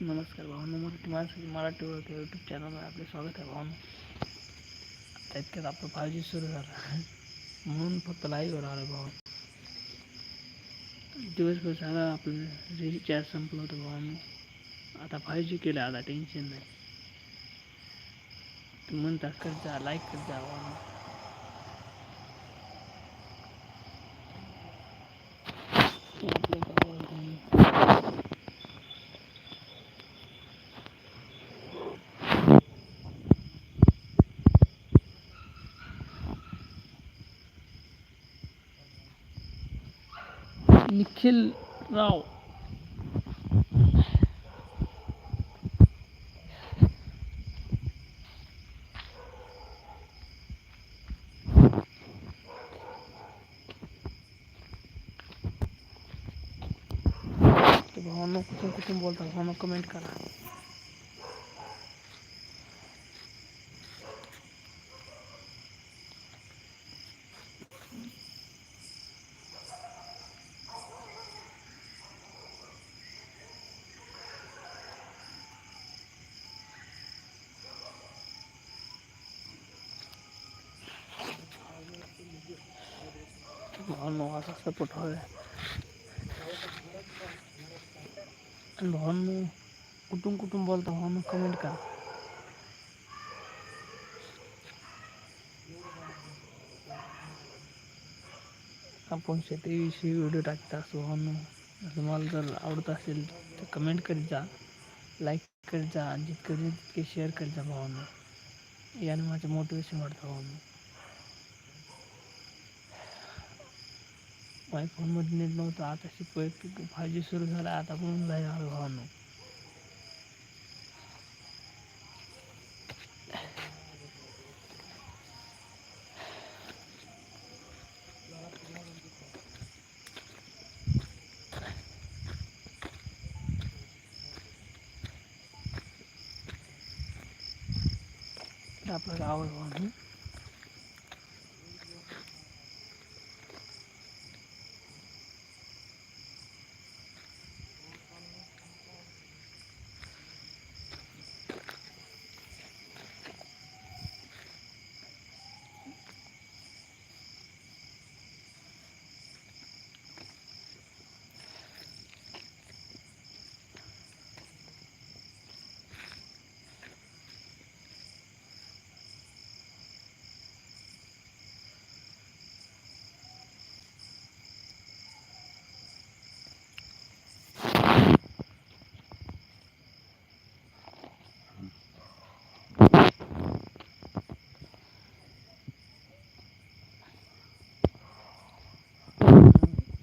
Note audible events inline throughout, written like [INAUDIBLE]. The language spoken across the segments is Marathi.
माणसाची मराठी ओळख यूट्यूब चॅनलवर आपले स्वागत आहे भाऊ आता इतक्यात आपलं फाय जी सुरू झालं. म्हणून फक्त लाईव्हवर आलो भाऊ दिवसभर झाला आपलं रिचार्ज संपलं होतं भाऊ आता फाय जी केलं आता टेन्शन नाही. तुम्ही म्हणता करत जा लाईक करत जा भाऊ आपल्या निखिल राव। तर भावांनो कुठून कुठून बोलता भावांनो कमेंट करा तर भावांनो असा सपोर्ट हवा भावांनो कुठून कुठून बोलता भावांनो कमेंट करा आपण शेतीविषयी व्हिडिओ टाकता असतो भावांनो तुम्हाला जर आवडत असेल तर कमेंट करीत जा लाईक करीत जा आणि जितकं होईल तितके शेअर करीत जा भावांनो याने माझं मोटिवेशन वाढतं भावांनो फोनमध्ये नेट नव्हतं आता शिकवाय फाय जी सुरू झाला आता म्हणून जाईल आलो भावांनो तर आपलं गाव आहे भावांनो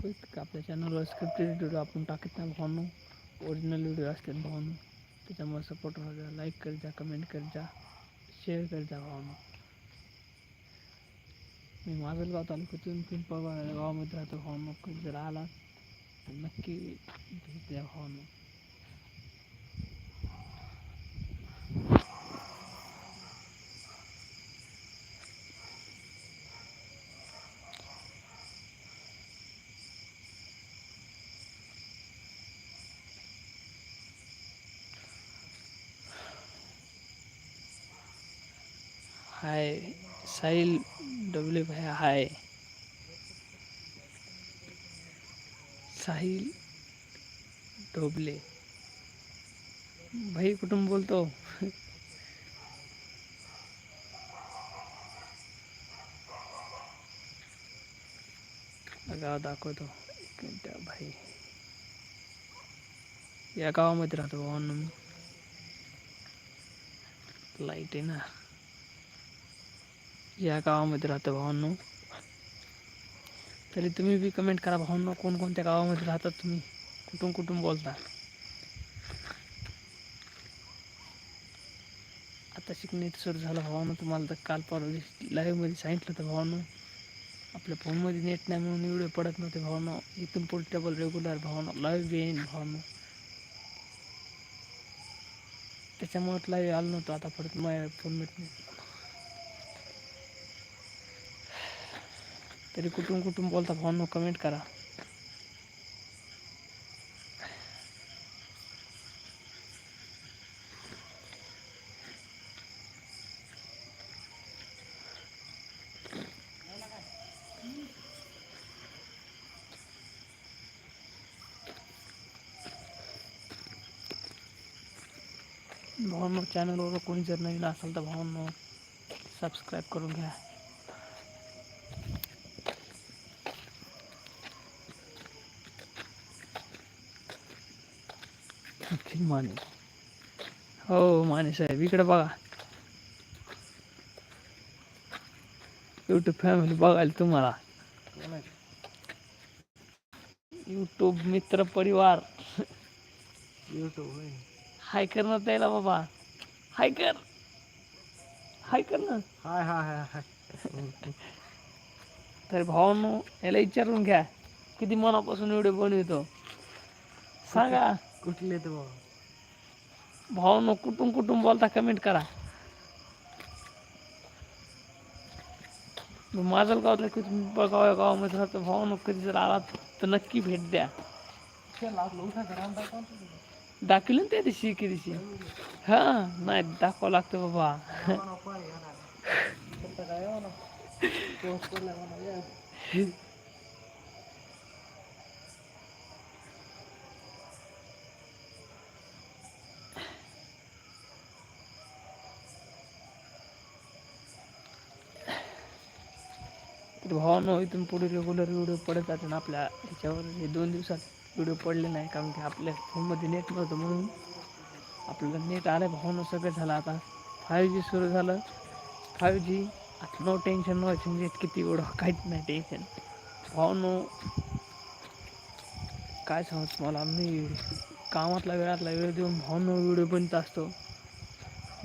एक आपल्या चॅनलवर स्क्रिप्टेड व्हिडिओ आपण टाकत नाही भावनो. ओरिजिनल व्हिडिओ असतात भावनो. त्याच्यामुळे सपोर्ट द्या लाईक करत जा कमेंट करत जा शेअर करत जा भावनो. मी माजलगाव तालुक्यातून पिंपळगाव गावामध्ये राहतो भावनो. जर आला तर नक्की भेट द्या भावनो. हाय साहिल डब्ल्यू भैया हाय. साहिल डोबले भाई कुठून बोलतो? गाव दाखवतो. एक मिनिट भाई. या गावामध्ये राहतो भाऊ मी लाइट आहे ना. या गावामध्ये राहतं भावांनो. तरी तुम्ही बी कमेंट करा भावांनो कोणकोणत्या गावामध्ये राहतात तुम्ही? कुठून कुठून बोलता? आता शिकणे सुरू झालं भावानं तुम्हाला तर काल परवा लाईव्हमध्ये सांगितलं होतं भावानं. आपल्या फोनमध्ये नेट नाही म्हणून एवढे पडत नव्हते भावानं. इथून पोर्टेबल रेग्युलर भावानं लाईव्ह बी येईन भावानं. त्याच्यामुळे लाईव्ह आलो नव्हतं आता परत माझ्या फोन नाही तेरे कुटुम कुटुम बोलता फ़ोन में कमेंट करा. भावांनो चॅनलवर कोणी जर नवीन असेल तर भवन सब्सक्राइब करूँगा अखिल माने हो माने साहेब इकडे बघा. यूट्यूब फॅमिली बघायला तुम्हाला. यूट्यूब मित्र परिवार. YouTube hi. कर ना त्याला बाबा. हाय कर. हाय कर ना. हाय हाय हाय हाय. तर भावांनो याला विचारून घ्या. किती मनापासून व्हिडिओ बनवितो. सांगा. कुठले तो भावांनो कुठून कुठून बोलता कमेंट करा. माझं गावातलं किती गाव गावामध्ये राहतो भावांनो कधी जर आलात तर नक्की भेट द्या. दाखवलं ना त्या दिवशी की दिवशी. हा नाही दाखवावं लागतं बाबा. [LAUGHS] [LAUGHS] तर भावानं इथून पुढे रेग्युलर व्हिडिओ पडत जाते ना आपल्या ह्याच्यावर. हे दोन दिवसात व्हिडिओ पडले नाही कारण की आपल्या फोनमध्ये नेट नव्हतं म्हणून आपल्याला नेट आलं भावानं सगळं झालं. आता फाईव्ह जी सुरू झालं. फाय जी आता नो टेन्शन व्हायचं म्हणजे किती एवढं काहीच नाही टेन्शन भावानं काय सांगू तुम्हाला? मी कामातला वेळातला वेळ देऊन भावनं व्हिडिओ बनत असतो.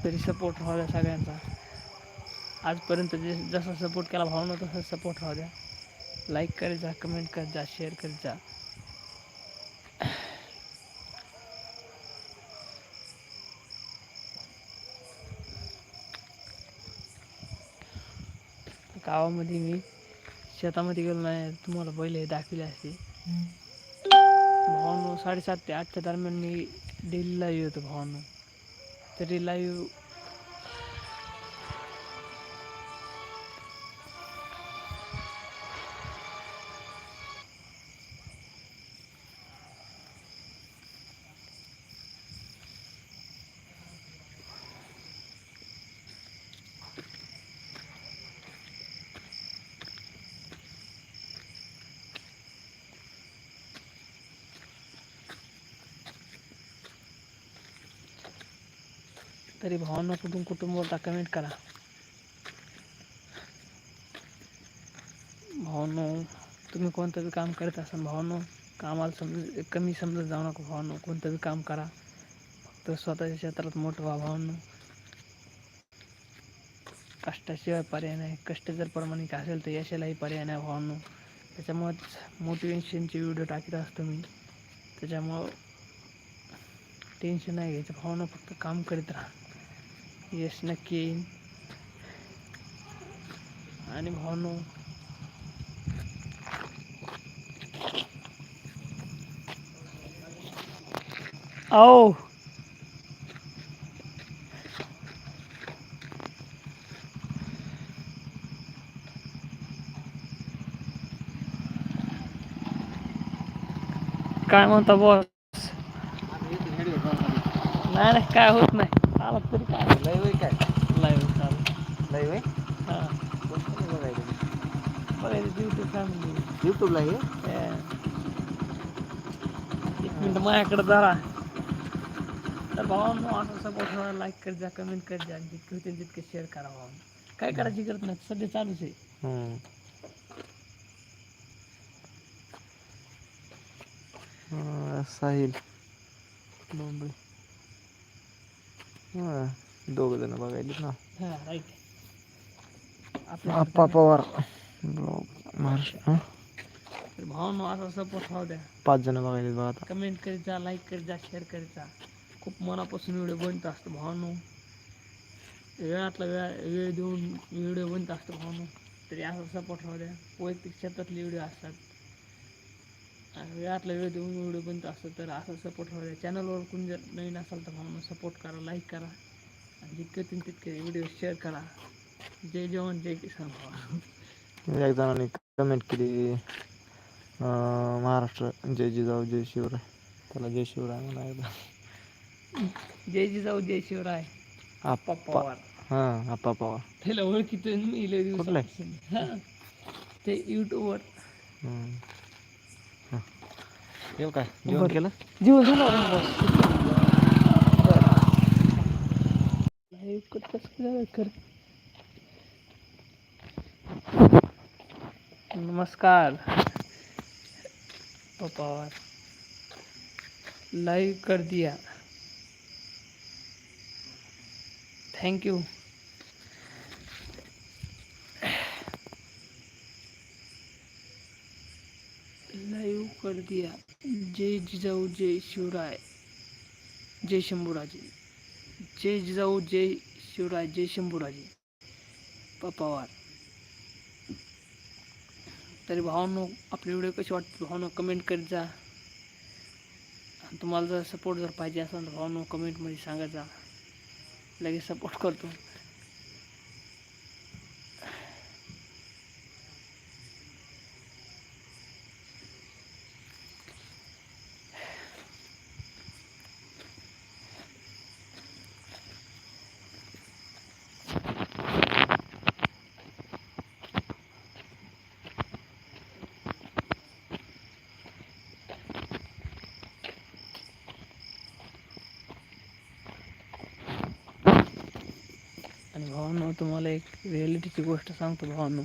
तरी सपोर्ट राहू सगळ्यांचा. आजपर्यंत जे जसा सपोर्ट केला भावना तसा सपोर्ट राहू द्या. लाईक करत जा कमेंट करत जा शेअर करत जा. गावामध्ये मी शेतामध्ये गेलो नाही तुम्हाला पहिले दाखवले असते. भावानो साडेसात ते आठच्या दरम्यान मी डेली लाईव्ह येतो भावानो. तरी लाईव्ह तरी भावांना कुठून कुटुंब बोलता कमेंट करा. भावांनो तुम्ही कोणतं बी काम करत असाल भावांनो कामाला समज कमी समजत जाऊ नका भावांनो कोणतं बी काम करा. फक्त स्वतःच्या क्षेत्रात मोठं व्हा भावांनो. कष्टाशिवाय पर्याय नाही. कष्ट जर प्रमाणिक असेल तर यशालाही पर्याय नाही भावांनो. त्याच्यामुळेच मोटिवेशनचे व्हिडिओ टाकत असतो मी त्याच्यामुळं टेन्शन नाही घ्यायचं. भावना फक्त काम करीत राहा. यश नक्की येईन. आणि भावनो आओ. काय म्हणता बॉस नाही नाही काय होत नाही. आला तरी काय. लाईव्ह आहे काय? लाईव्ह चालू लाईव्ह आहे हां. बघायचं बघायचं ड्युटी फॅमिली युट्यूबला हे? एक मिनिट माझ्याकडे जरा. तर भावांनो असं सपोर्ट लाईक कर जा कमेंट कर जा जितके होते तितके शेअर करा भावांनो काय करायची गरज नाही सध्या चालूच आहे. हम्म. अं, साहिल मुंबई हां दोघ जण बघायलेत ना. हां राईट आप्पा पवार. ब्लॉग महाराष्ट्र तर भावांनो असा सपोर्ट द्या. पाच जण बघायलेत बघा आता. कमेंट करीत जा लाईक करीत जा शेअर करीत जा. खूप मनापासून व्हिडिओ बनत असतो भावानो. वेळातला वेळ वेळ देऊन व्हिडिओ बनत असतो भावानो. तरी असा सपोर्ट राहू द्या. वैयक्तिक क्षेत्रातले व्हिडिओ असतात. वेळातला वेळ देऊन व्हिडिओ बनत असतो तर असा सपोर्ट द्या चॅनलवर कोणी जर नवीन असाल तर भावानो सपोर्ट करा लाईक करा. आणि जितके होतील तितके व्हिडिओ शेअर करा. जय जवान जय किसान भावा. एक जणांनी कमेंट केली महाराष्ट्र. जय जिजाऊ जय शिवराय. त्याला जय शिवराय म्हणा एकदा. जय जिजाऊ जय शिवराय. आप्पा पवार. हां आप्पा पवार. त्याला ओळखीतो मी लय हां. ते यूट्यूबवर. येऊ काय जेवण केलं? झालं नमस्कार. पवार लाइक कर दिया. थैंक यू लाईव्ह कर दिया जय जिजाऊ जय शिवराय जय शंभूराजे जय जिजाऊ जय शिवराय जय शंभूराजे. पप्पावार तरी भावांनो आपले व्हिडिओ कसे वाटते भावांनो कमेंट करीत जा. आणि तुम्हाला जर सपोर्ट जर पाहिजे असेल तर भावांनो कमेंटमध्ये सांगायचा लगेच सपोर्ट करतो. भावांनो तुम्हाला एक रिॲलिटीची गोष्ट सांगतो भावांनो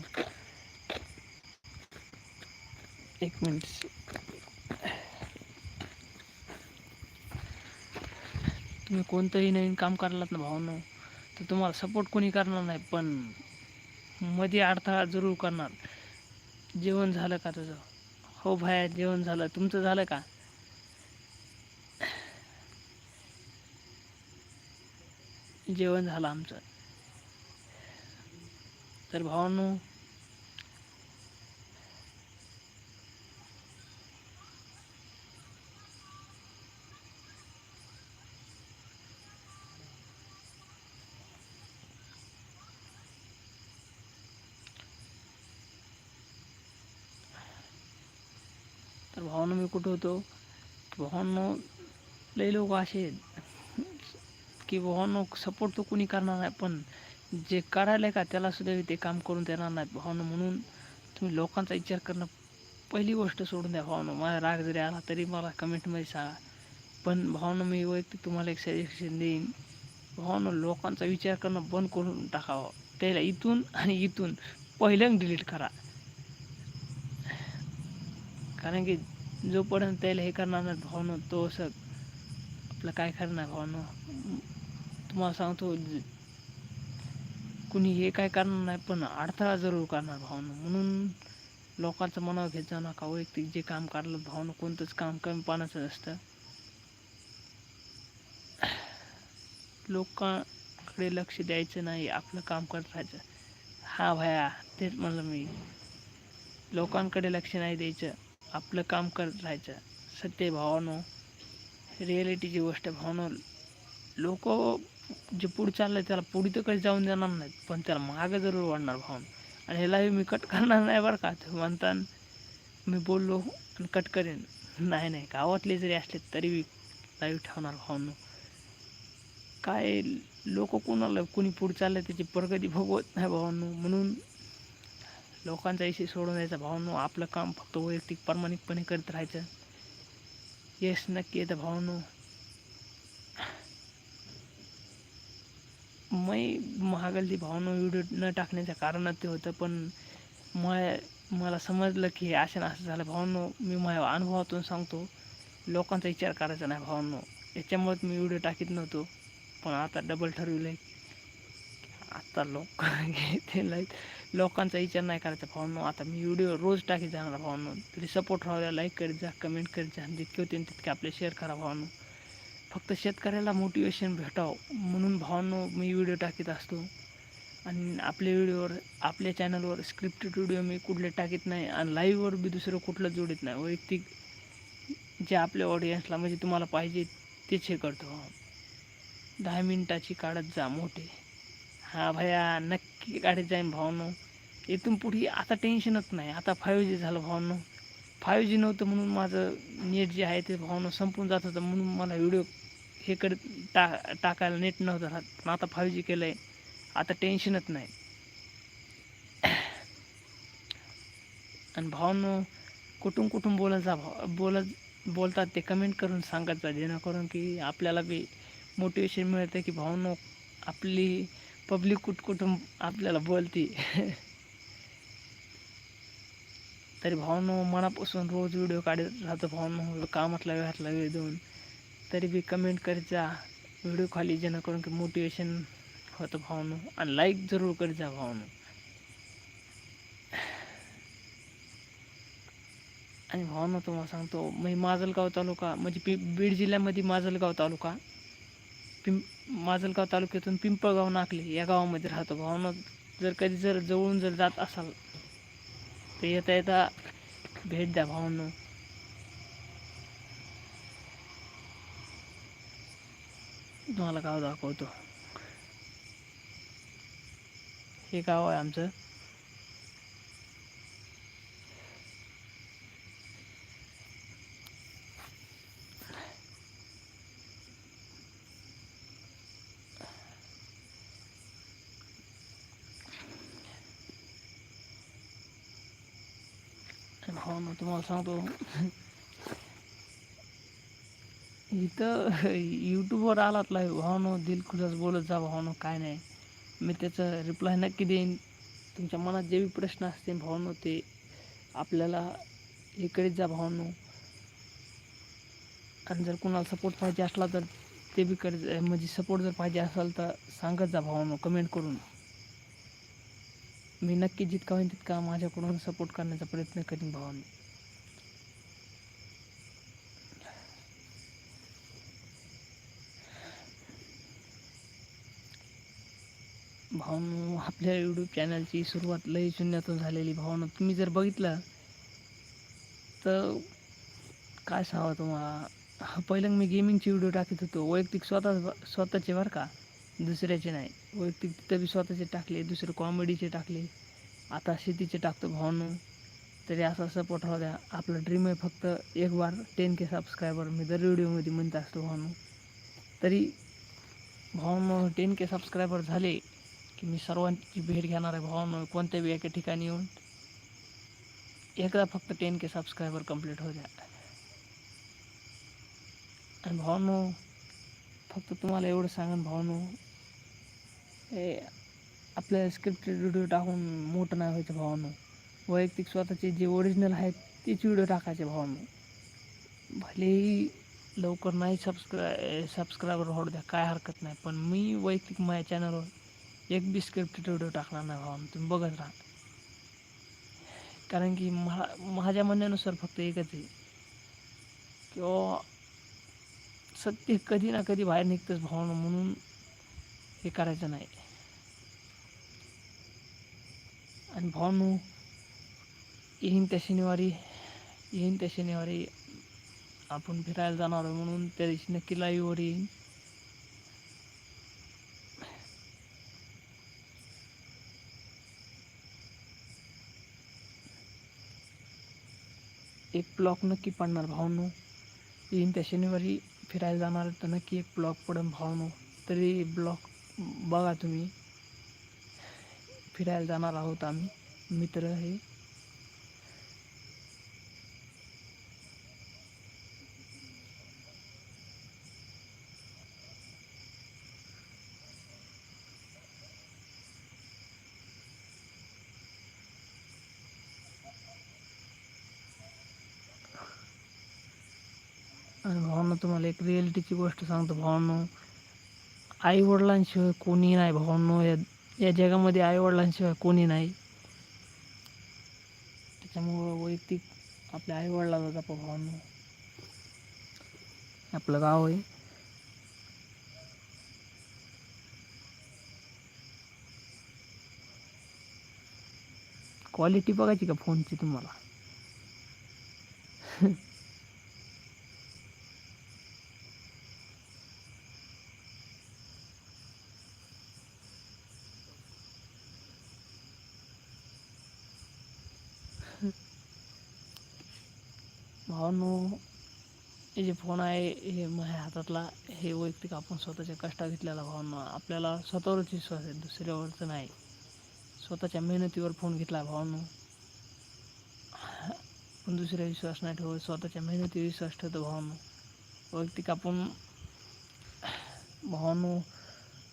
एक मिनिट तुम्ही कोणतंही नवीन काम करालात ना भावांनो तर तुम्हाला सपोर्ट कोणी करणार नाही पण मध्ये अडथळा जरूर करणार. जेवण झालं का तुझं? हो भाया जेवण झालं. तुमचं झालं का? जेवण झालं आमचं. तर भावांनो तर भावांनो मी कुठं होतो? भावांनो लई लोक असे की भावांनो सपोर्ट तर कुणी करणार नाही पण जे करायला का त्याला सुद्धा ते काम करून देणार नाहीत भावनं. म्हणून तुम्ही लोकांचा विचार करणं पहिली गोष्ट सोडून द्या भावनं. माझा राग जरी आला तरी मला कमेंटमध्ये सांगा. पण भावनं मी वैयक्तिक तुम्हाला एक सजेशन देईन. भावनं लोकांचा विचार करणं बंद करून टाकावं. त्याला इथून आणि इथून पहिल्यांदा डिलीट करा. कारण की जोपर्यंत त्याला हे करणार नाही भावनं तो असं आपलं काय करणार भावनं? तुम्हाला सांगतो कुणी हे काय करणार नाही पण अडथळा जरूर करणार भावनं. म्हणून लोकांचं मनावर घेत जाऊ नका वैयक्तिक जे काम काढलं भावनं कोणतंच काम कमी पाण्याचं असतं लोकांकडे लक्ष द्यायचं नाही आपलं काम करत राहायचं. हा भया तेच म्हणलं मी. लोकांकडे लक्ष नाही द्यायचं आपलं काम करत राहायचं. सत्य भावानो. रिॲलिटीची गोष्ट भावनो. लोक जे पुढे आहे त्याला पुढे तर काही जाऊन देणार नाहीत पण त्याला मागं जरूर वाढणार भावनो आणि ह्यालाही मी कट करणार नाही बरं का ते म्हणता मी बोललो आणि कट करेन. नाही नाही गावातले जरी असले तरी मी लाईव्ह ठेवणार भावनो काय लोक कोणाला कोणी पुढे चाललं त्याची प्रगती भोगवत नाही भावांनो म्हणून लोकांचा विषय सोडून द्यायचा भावांनो आपलं काम फक्त वैयक्तिक प्रामाणिकपणे करत राहायचं. यश नक्की येतं भावांनो मी महागल्दी भावांनो व्हिडिओ न टाकण्याचं कारण ते होतं पण मग मला समजलं की हे असं असं झालं. भावांनो मी माझ्या अनुभवातून सांगतो लोकांचा विचार करायचा नाही भावांनो. याच्यामुळेच मी व्हिडिओ टाकीत नव्हतो पण आता डबल ठरवलं आहे आता लोक घेते लोकांचा विचार नाही करायचा भावांनो. आता मी व्हिडिओ रोज टाकीत जाणार भावांनो. तरी सपोर्ट राहू द्या लाईक करीत जा कमेंट करीत जा. जितके होते तितके आपले शेअर करा भावांनो. फक्त शेतकऱ्याला मोटिवेशन भेटावं म्हणून भावांनो मी व्हिडिओ टाकीत असतो. आणि आपल्या व्हिडिओवर आपल्या चॅनलवर स्क्रिप्टेड व्हिडिओ मी कुठले टाकीत नाही आणि लाईव्हवर बी दुसरं कुठलं जोडत नाही. वैयक्तिक जे आपल्या ऑडियन्सला म्हणजे तुम्हाला पाहिजे तेच हे करतो. दहा मिनटाची काढत जा मोठे. हा भया नक्की काढत जाईन भावांनो. इथून पुढे आता टेन्शनच नाही. आता फाईव्ह जी झालं भावांनो. फायव्ह जी नव्हतं म्हणून माझं नेट जे आहे ते भावनं संपून जात होतं म्हणून मला व्हिडिओ हे कर टा टाकायला नेट नव्हतं राहत. पण आता फाईव्ह जी केलं आहे आता टेन्शनच नाही. आणि भावनो कुठून कुठून बोलत जा भाव बोलत बोलतात ते कमेंट करून सांगत जा. जेणेकरून की आपल्याला बी मोटिवेशन मिळतं की भावनो आपली पब्लिक कुठ कुठून आपल्याला बोलती. तरी भावनो मनापासून रोज व्हिडिओ काढत राहतो भावनो. कामातला वेळातला वेळ देऊन. तरी बी कमेंट करीत जा व्हिडिओ खाली जेणेकरून की मोटिवेशन होतं भावनो. आणि लाईक जरूर कर जा भावनो. आणि भावना तुम्हाला सांगतो मी माजलगाव तालुका म्हणजे पि बीड जिल्ह्यामध्ये माजलगाव तालुका पिं माजलगाव तालुक्यातून पिंपळगाव नाकले या गावामध्ये राहतो. भावना जर कधी जर जवळून जर जात असाल तर येता येता भेट द्या भावना. तुम्हाला गाव दाखवतो. हे गाव आहे आमचं. हो ना तुम्हाला सांगतो. इथं [LAUGHS] यूट्यूबवर आलात लाईव्ह भावनो दिल बोलत जा भावनो हो काय नाही. मी त्याचं रिप्लाय नक्की देईन. तुमच्या मनात जे बी प्रश्न असतील हो भावनो ते आपल्याला हे करीत जा भावनो हो आणि जर कुणाला सपोर्ट पाहिजे असला तर ते बी कर म्हणजे सपोर्ट जर पाहिजे असेल तर सांगत जा भावनो कमेंट करून. मी नक्की जितका होईल तितका माझ्याकडून सपोर्ट करण्याचा प्रयत्न करीन भावांनी भावनो आपल्या यूट्यूब चॅनलची सुरुवात लई शून्यातून झालेली भावना. तुम्ही जर बघितलं तर काय सांगा तुम्हाला? पहिलं मी गेमिंगचे व्हिडिओ टाकत होतो. वैयक्तिक स्वतः स्वतःचे बरं का दुसऱ्याचे नाही. वैयक्तिक तिथं बी स्वतःचे टाकले दुसरे कॉमेडीचे टाकले. आता शेतीचे टाकतो भावनो. तरी असा सपोर्ट राहू द्या. आपलं ड्रीम आहे फक्त एक बार टेन के सबस्क्रायबर मी दर व्हिडिओमध्ये म्हणत असतो भावनो तरी भावांनो टेन के सबस्क्रायबर झाले की मी सर्वांची भेट घेणार आहे भावांनो कोणत्या बी एका ठिकाणी येऊन. एकदा फक्त टेन के सबस्क्रायबर कंप्लीट होऊ द्या. आणि भावांनो फक्त तुम्हाला एवढं सांगन भावांनो हे आपल्या स्क्रिप्टेड व्हिडिओ टाकून मोठं नाही व्हायचं भावांनो. वैयक्तिक स्वतःचे जे ओरिजिनल आहेत तेच व्हिडिओ टाकायचे भावांनो. भलेही लवकर नाही सबस्क्राय सबस्क्रायबर होऊ द्या काय हरकत नाही. पण मी वैयक्तिक माझ्या चॅनलवर एक बी स्क्रिप्टेड व्हिडिओ टाकणार नाही भावा तुम्ही बघत राहा. कारण की महा माझ्या म्हणण्यानुसार फक्त एकच आहे. किंवा सत्य कधी ना कधी बाहेर निघतंच भावना म्हणून हे करायचं नाही. आणि भावनू येईन त्या शनिवारी येईन त्या शनिवारी आपण फिरायला जाणार आहे म्हणून त्या दिवशी नक्की लाईव्हवर येईन. एक ब्लॉक नक्की पडणार भावनो. येईन त्या शनिवारी फिरायला जाणार तर नक्की एक ब्लॉक पडेल भावनो. तरी ब्लॉक बघा तुम्ही. फिरायला जाणार आहोत आम्ही. मित्र हे आणि भावांना तुम्हाला एक रिॲलिटीची गोष्ट सांगतो भावांनो. आई वडिलांशिवाय कोणी नाही भावांनो. या या जगामध्ये आई वडिलांशिवाय कोणी नाही. त्याच्यामुळं वैयक्तिक आपल्या आई वडिलाला जपा भावांनो. आपलं गाव आहे. क्वालिटी बघायची का फोनची तुम्हाला? [LAUGHS] भावांनो हे जे फोन आहे हे माझ्या हातातला हे वैयक्तिक आपण स्वतःच्या कष्टा घेतलेला भावना. आपल्याला स्वतःवरच विश्वास आहे दुसऱ्यावरचं नाही. स्वतःच्या मेहनतीवर फोन घेतला भावानं. पण दुसऱ्या विश्वास नाही ठेवत स्वतःच्या मेहनतीवर विश्वास ठेवतो भावानं. वैयक्तिक आपण भावानं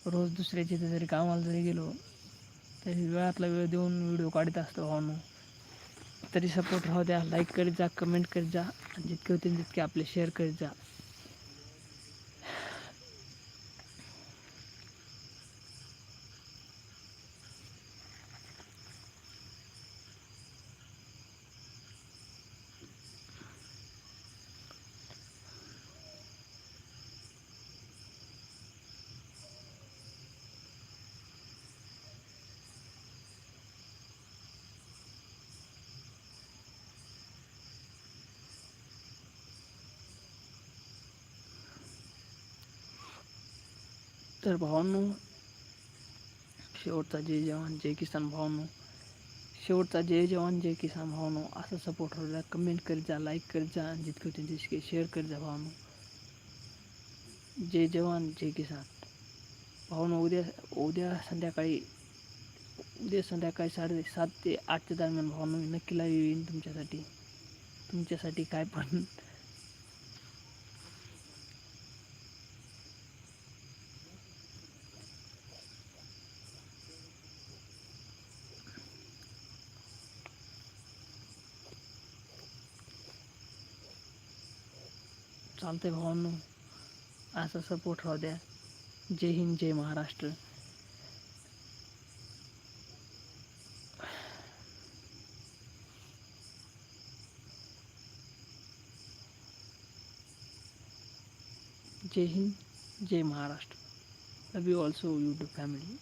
रोज दुसऱ्याच्या इथे जरी कामाला जरी गेलो तरी वेळातला वेळ देऊन व्हिडिओ काढत असतो भावानं. तरी सपोर्ट राहू द्या. लाईक करीत जा कमेंट करीत जा. आणि जितके होतील तितके आपले शेअर करीत जा. तर भावांनो शेवटचा जय जवान जय किसान भावांनो शेवटचा जय जवान जय किसान भावांनो असं सपोर्ट द्या कमेंट करीत जा लाईक करीत जा जितके होतील तितके शेअर जा भावांनो जय जवान जय किसान भावांनो उद्या उद्या संध्याकाळी उद्या संध्याकाळी साडे सात ते आठच्या दरम्यान भावांनो नक्की लाईव्ह येईन तुमच्यासाठी. तुमच्यासाठी चालतंय भावांनो असा सपोर्ट राहू द्या. जय हिंद जय महाराष्ट्र. जय हिंद जय Maharashtra. Love you also YouTube family